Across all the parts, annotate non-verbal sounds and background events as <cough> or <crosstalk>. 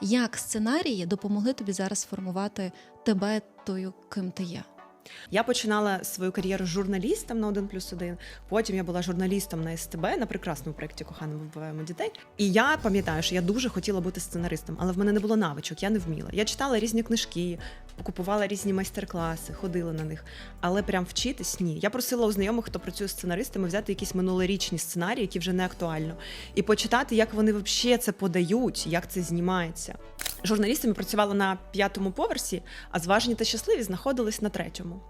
Як сценарії допомогли тобі зараз сформувати тебе тою, ким ти є? Я починала свою кар'єру журналістом на 1 плюс 1, Потім я була журналістом на СТБ на прекрасному проєкті Кохано вбиваємо дітей. І я пам'ятаю, що я дуже хотіла бути сценаристом, але в мене не було навичок, я не вміла. Я читала різні книжки, купувала різні майстер-класи, ходила на них. Але прям вчитись ні. Я просила у знайомих, хто працює з сценаристами, взяти якісь минулорічні сценарії, які вже не актуально, і почитати, як вони взагалі це подають, як це знімається. Журналістами працювала на п'ятому поверсі, а зважені та щасливі знаходились на третьому.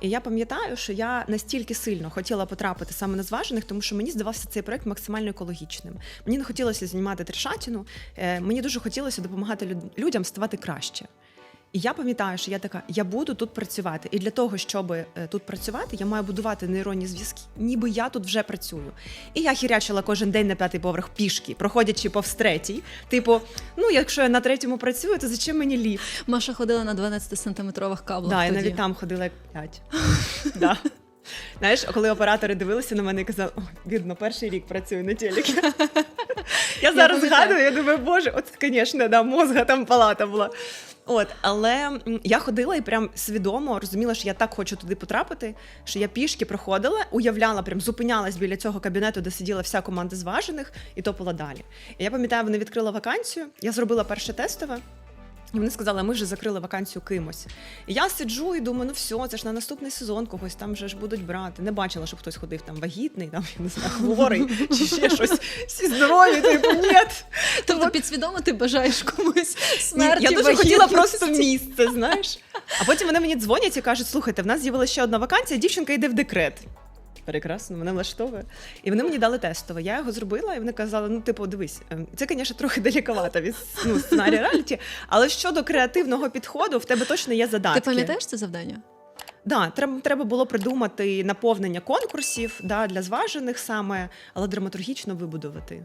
І я пам'ятаю, що я настільки сильно хотіла потрапити саме на зважених, тому що мені здавався цей проект максимально екологічним. Мені не хотілося знімати трешатіну, е, мені дуже хотілося допомагати людям ставати краще. І я пам'ятаю, що я така, я буду тут працювати. І для того, щоб е, тут працювати, я маю будувати нейронні зв'язки, ніби я тут вже працюю. І я хірячила кожен день на п'ятий поверх пішки, проходячи повз третій. Типу, ну якщо я на третьому працюю, то зачем мені ліфт? Маша ходила на 12-сантиметрових каблах. Да, я навіть там ходила як п'ять. <laughs> да. Знаєш, коли оператори дивилися на мене і казали, о, бідно, перший рік працюю на телекі. <laughs> я зараз згадую, я думаю, боже, от, звісно, да, мозга там палата була. От, але я ходила і прям свідомо розуміла, що я так хочу туди потрапити, що я пішки проходила, уявляла, прям зупинялась біля цього кабінету, де сиділа вся команда зважених, і топила далі. І я пам'ятаю, вони відкрили вакансію, я зробила перше тестове. І вони сказали, ми вже закрили вакансію кимось. І я сиджу і думаю, ну все, це ж на наступний сезон когось там вже ж будуть брати. Не бачила, щоб хтось ходив там вагітний, там я не знаю, хворий чи ще <laughs> щось. Всі здорові, типу, ні. Тобто підсвідомо ти бажаєш комусь смерті. я дуже хотіла просто місце, знаєш. А потім вони мені дзвонять і кажуть: слухайте, в нас з'явилася ще одна вакансія, дівчинка йде в декрет. Прекрасно, мене влаштовує. І вони мені дали тестове. Я його зробила, і вони казали: ну, типу, дивись, ем, це, звісно, трохи далековато від ну, сценарію реаліті, але щодо креативного підходу, в тебе точно є задатки. Ти пам'ятаєш це завдання? Да, треба, треба було придумати наповнення конкурсів да, для зважених саме, але драматургічно вибудувати.